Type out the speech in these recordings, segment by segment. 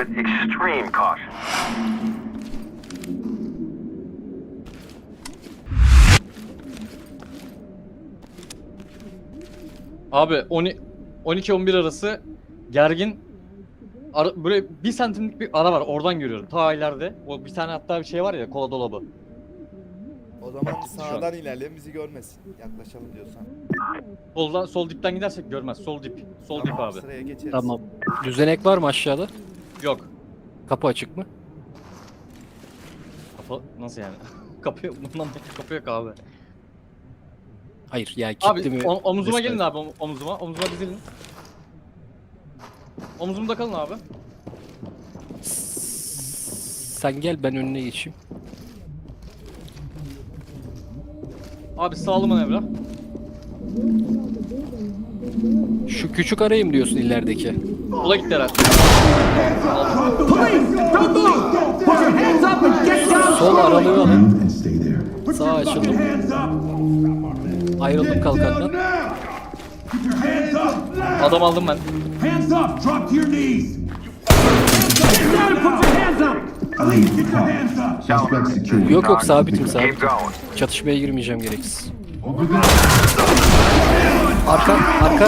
with extreme caution. Abi 12-11 arası gergin ara, böyle bir santimlik bir ara var oradan görüyorum ta ileride. O bir tane hatta bir şey var ya kola dolabı. O zaman sağdan ilerleyelim bizi görmesin. Yaklaşalım diyorsan. Soldan sol dipten gidersek görmez. Sol dip. Sol dip abi. Sıraya geçeriz. Tamam. Düzenek var mı aşağıda? Yok. Kapı açık mı? Kapı nasıl yani? kapı. Bundan da kapı yok abi. Hayır yani kilitli Abi mi? o- omuzuma Vesaire. gelin abi om- omuzuma. Omuzuma dizilin. Omuzumda kalın abi. Sen gel ben önüne geçeyim. Abi sağlı manevra. Şu küçük arayım diyorsun ilerideki. Ola gitti herhalde. Sol aralığı alın. and stay there. Sağ açıldım. Ayrıldım kalkandan. Adam aldım ben. Hands up! Drop to your knees! Yok yok sabitim going. Çatışmaya girmeyeceğim gereksiz. Arka arka.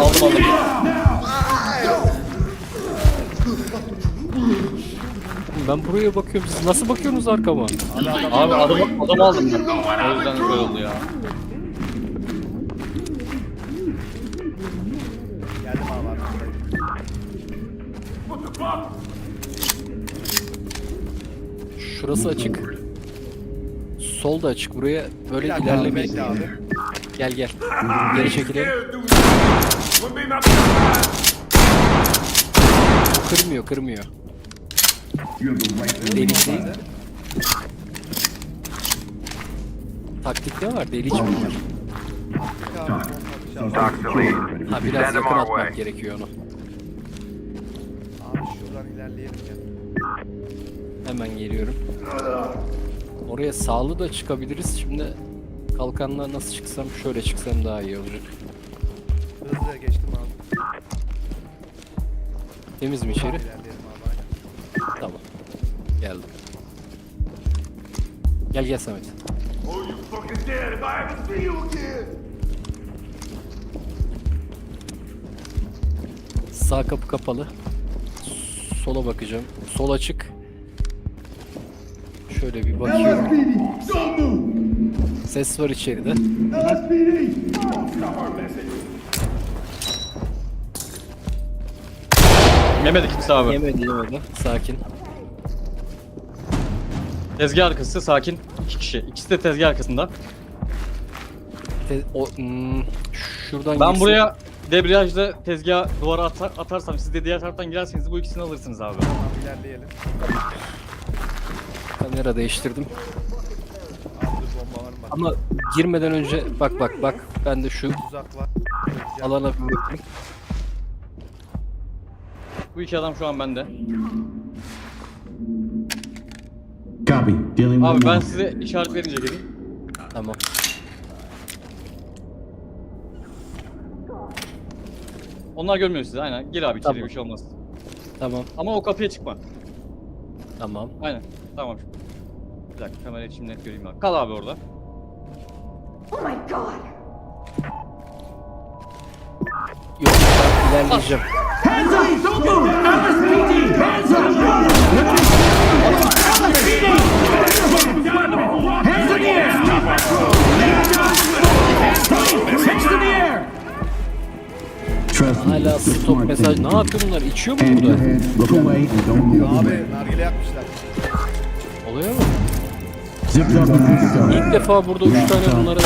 Aldım aldım. Ben buraya bakıyorum. Siz nasıl bakıyorsunuz arkama? Abi adam, adam aldım ben. O yüzden böyle oldu ya. Geldim abi arkadayım. Şurası açık. Sol da açık. Buraya böyle bekle abi. Gel gel. Geri çekilelim. Kırmıyor kırmıyor. Delik değil. Taktikte var. Deliç mi var? Ha biraz yakın atmak gerekiyor onu. Abi şuradan ilerleyelim ya. Hemen geliyorum. Oraya sağlı da çıkabiliriz. Şimdi kalkanla nasıl çıksam şöyle çıksam daha iyi olacak. Hızlıca geçtim abi. Temiz mi içeri? İlerleyelim abi. aynen. Tamam. Geldim. Gel gel Samet. Oh, you fucking dead if I ever see you again! Sağ kapı kapalı. Sola bakacağım. Sol açık. Şöyle bir bakıyorum. LSPD! Don't move! Ses var içeride. Yemedi kimse abi. Yemedi yemedi. Sakin. Tezgah arkası sakin. iki kişi. İkisi de tezgah arkasında. Te- o, hmm, şuradan Ben girsin. buraya debriyajla tezgah duvara atar, atarsam siz de diğer taraftan girerseniz bu ikisini alırsınız abi. Tamam ilerleyelim. kamera değiştirdim. Bak. Ama girmeden önce bak bak bak ben de şu Tuzak var. alana bir bakayım. Bu iki adam şu an bende. Copy. Dealing with Abi ben size işaret verince gelin. Tamam. Onlar görmüyor sizi aynen. Gir abi içeri Tamam. bir şey olmaz. Tamam. Ama o kapıya çıkma. Tamam. Aynen. Tamam. Bir dakika kamerayı şimdi net göreyim abi. Kal abi orada. Oh my god! Yok ben ilerleyeceğim. Hands up! Don't move! LSPD! Hands up! LSPD! Hands in the air! Hands in the air! Hala the stop mesaj. Ne yapıyor bunlar? İçiyor mu burada? Abi nargile yakmışlar. Oluyor mu? İlk defa burada 3 tane secured.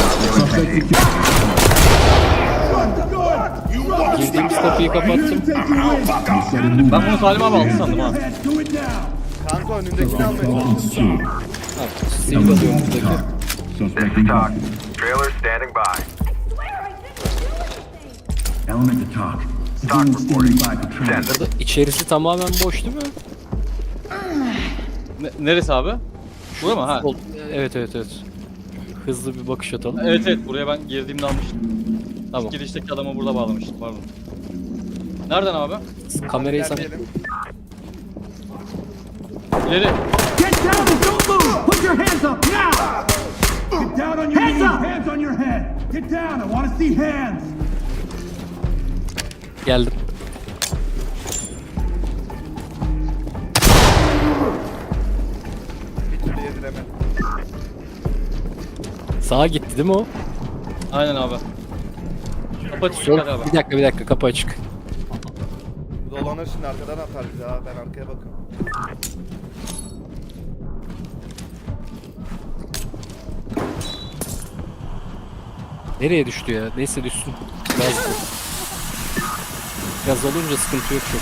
girdiğimiz kapıyı kapattım. Ben bunu Salim abi aldı sandım ha. Kanka önündekini almaya. Secured. Ha, sivil alıyorum buradaki. Trailer standing by. Element to talk. Burada içerisi tamamen boş değil mi? Ne- neresi abi? Bura mı? Ha. Evet evet evet. Hızlı bir bakış atalım. Evet evet buraya ben girdiğimde almıştım. Tamam. Girişteki adamı burada bağlamıştım pardon. Nereden abi? Kamerayı sana İlerleyelim. İleri. Get down and don't move! Put your hands up now! Get down on your Hands knees, up! hands on your head! Get down, I want to see hands! Geldim. Bir türlü yediremedim. Sağa gitti değil mi o? Aynen abi. Kapı açık dikkat abi. Bir dakika bir dakika kapı açık. Dolanır şimdi arkadan atar bizi ha. Ben arkaya bakıyorum. Nereye düştü ya? Neyse düşsün. Gaz bu. Gaz olunca sıkıntı yok çok.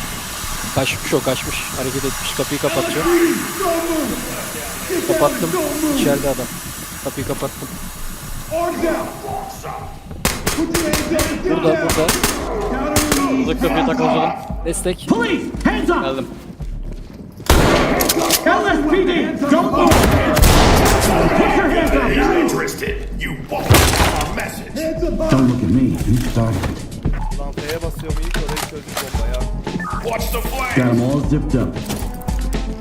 Kaçmış o kaçmış. Hareket etmiş. Kapıyı kapatacağım. Kapattım. İçeride adam. Kapıyı kapattım. Burada burada. Hızlı kapıyı taklatalım. Destek. Police, hands up! Geldim. LSPD, don't move! Put your hands up! Hands up high! Don't look at me. You started it. Lan F'ye basıyorum ilk orayı çözdük bomba ya. Got them all zipped up.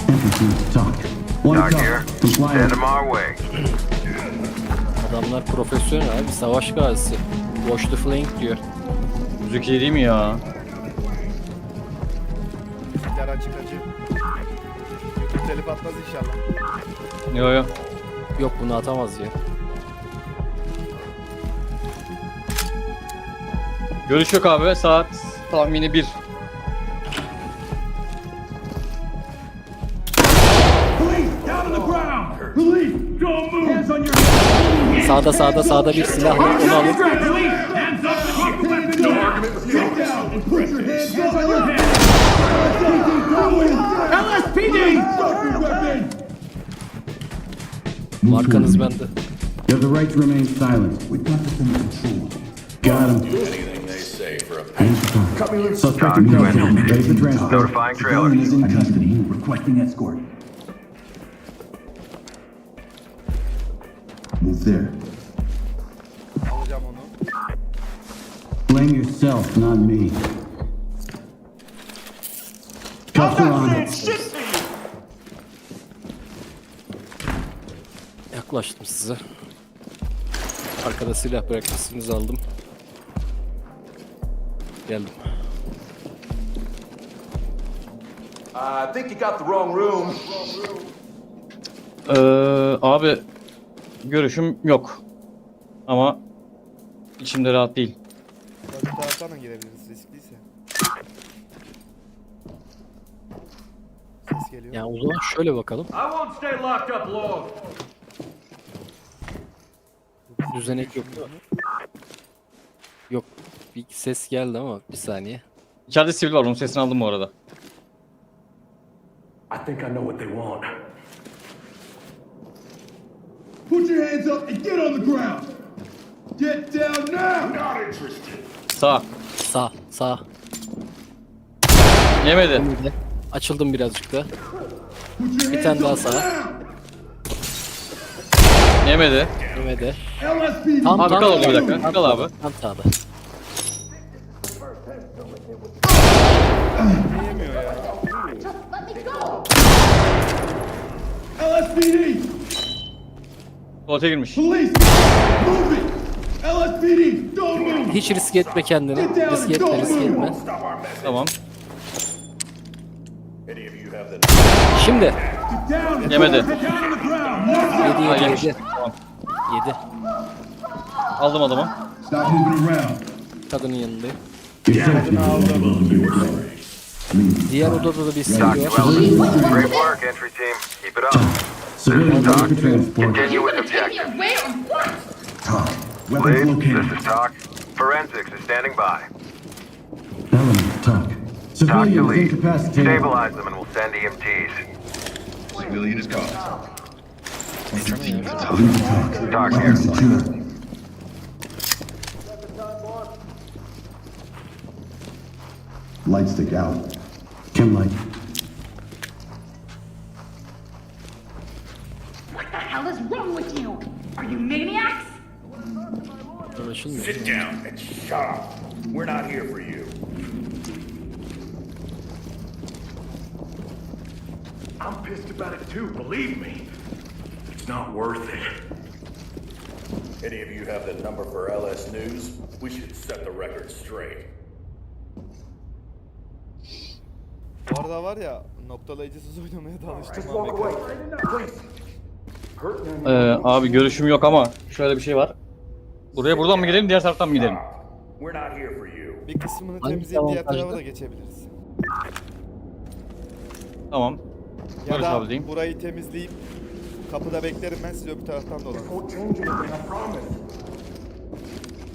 To talk. One talk. Comply. Send them our way. Adamlar profesyonel abi. Savaş gazisi. Watch the flank diyor. Müzik iyi değil mi ya? Bizimkiler açık acı. YouTube telif atmaz inşallah. Yo yo. Yok bunu atamaz ya. Görüş yok abi. Saat tahmini 1. Police, down on the ground! Police, don't move! Hands on your! Sağda sağda sağda bir silah var. Onu alın. Police, hands up! Drop the weapon down! Get down and put your hands hands on your head! LSPD! Drop your weapon! Move Markanız toward me. bende. You have the right to remain silent. We've got this under control. Got him. Hands to talk. Suspect in custody. Ready for transfer. Notifying trailers. is in custody. Requesting escort. There. Alacağım onu. Blame yourself, not me. Cuffs are on. Yaklaştım size. Arkada silah bırakmışsınız aldım. Geldim. I think you got the wrong room. Ee, abi görüşüm yok. Ama içimde rahat değil. Öbür taraftan da girebiliriz riskliyse. Ses geliyor. Yani o zaman şöyle bakalım. I won't stay locked up long. Düzenek yok. Yok. Bir ses geldi ama bir saniye. İçeride sivil var. Onun sesini aldım bu arada. I think I know what they want. Put your hands up and get on the ground! Get down now! Not interested. Sağ. Sağ, sağ. Yemedi. Açıldım birazcık da. Bir tane daha sağa. Yemedi. Yemedi. LSPD! Tam Abi tam kal orada bir dakika. tam Kal abi. Tam sağda. LSPD! Tuvalete girmiş. Police! Move it! LSPD! Don't move! Hiç risk etme kendini. Risk etme, risk etme. Tamam. Şimdi. Yemedi. Yedi, yedi, yemiş. yedi. Tamam. Yedi. Aldım adamı. Stop moving around. Kadının yanındayım. Diğer odada da bir silah Doc var. well. Great work, entry team. Keep it up. Civilians ready for transport. Continue with Take me objective. away or what? Talk. Weapons Lead, located. this is Doc. Forensics is standing by. Element, talk. Doc to Civilians lead. incapacitated. Stabilize them and we'll send EMTs. Lead to talk. Doc here. Weapons secure. Light stick out. Chem light. What the hell is wrong with you? Are you maniacs? Anlaşılmıyor. Sit down and shut up. We're not here for you. I'm pissed about it too, believe me. It's not worth it. Any of you have the number for LS News? We should set the record straight. Bu arada var ya noktalayıcısız oynamaya da alıştım ben beklerim. Ee, abi görüşüm yok ama şöyle bir şey var. Buraya buradan mı gidelim diğer taraftan mı gidelim? Bir kısmını Hangi temizleyip diğer avantajlı? tarafa da geçebiliriz. Tamam. Ya Barış da abi diyeyim. burayı temizleyip kapıda beklerim ben siz öbür taraftan dolanın.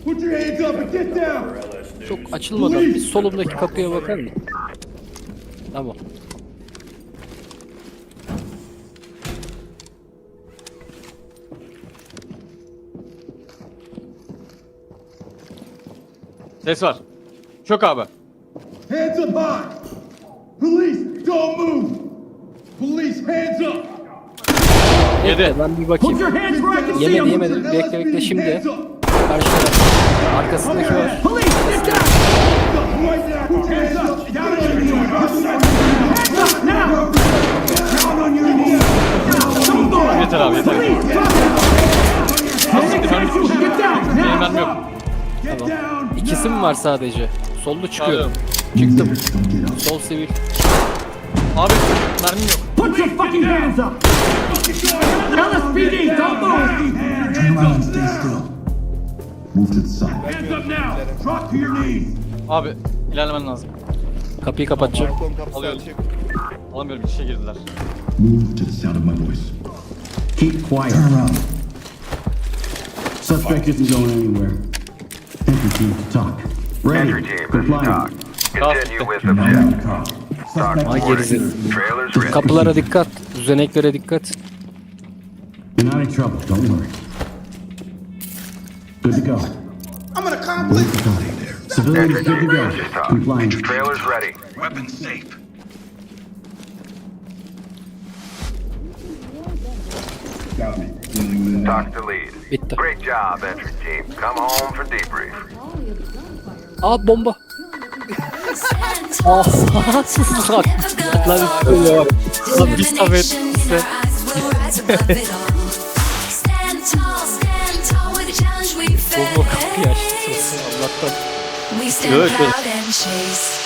Put your hands up and get down! Çok açılmadan bir solumdaki kapıya bakar mısın? Tamam. Ses var. Çök abi. Hands up high! Police, don't move! Police, hands up! Yedi. Ben bir bakayım. Put your hands where I can see Yemedi them! yemedi. Bekle bekle şimdi. Karşı taraf. Arkasındaki var. Police, get down! Var sadece? Sollu çıkıyorum. Çıktım. Sol sivil. Abi mermim yok. Put your fucking hands up! LSPD, don't move! Turn around and stay still. Move to the side. Hands up now! Drop to your knees! Abi ilerlemen lazım. Kapıyı kapatacağım. Balkon kapısı Alıyorum. açık. Alamıyorum içe girdiler. Move to the sound of my voice. Keep quiet. Turn around. Suspect isn't going anywhere. Entry team to talk. Ready. Doc. Continue with Now objective. in the car. Suspect Ay gerizekalı. Trailers ready. Kapılara dikkat. Düzeneklere dikkat. You're not in trouble. Don't worry. Good to go. I'm for talk. Civilians good to go. Compliance. Trailers ready. Weapons safe. Doc to lead. Bitti. Great job, entry team. Come home for debrief. Aa bomba. Aa Lan üstüne bak. Lan bir sabit size. Bomba kapıyı açtı. Allah'tan. We stand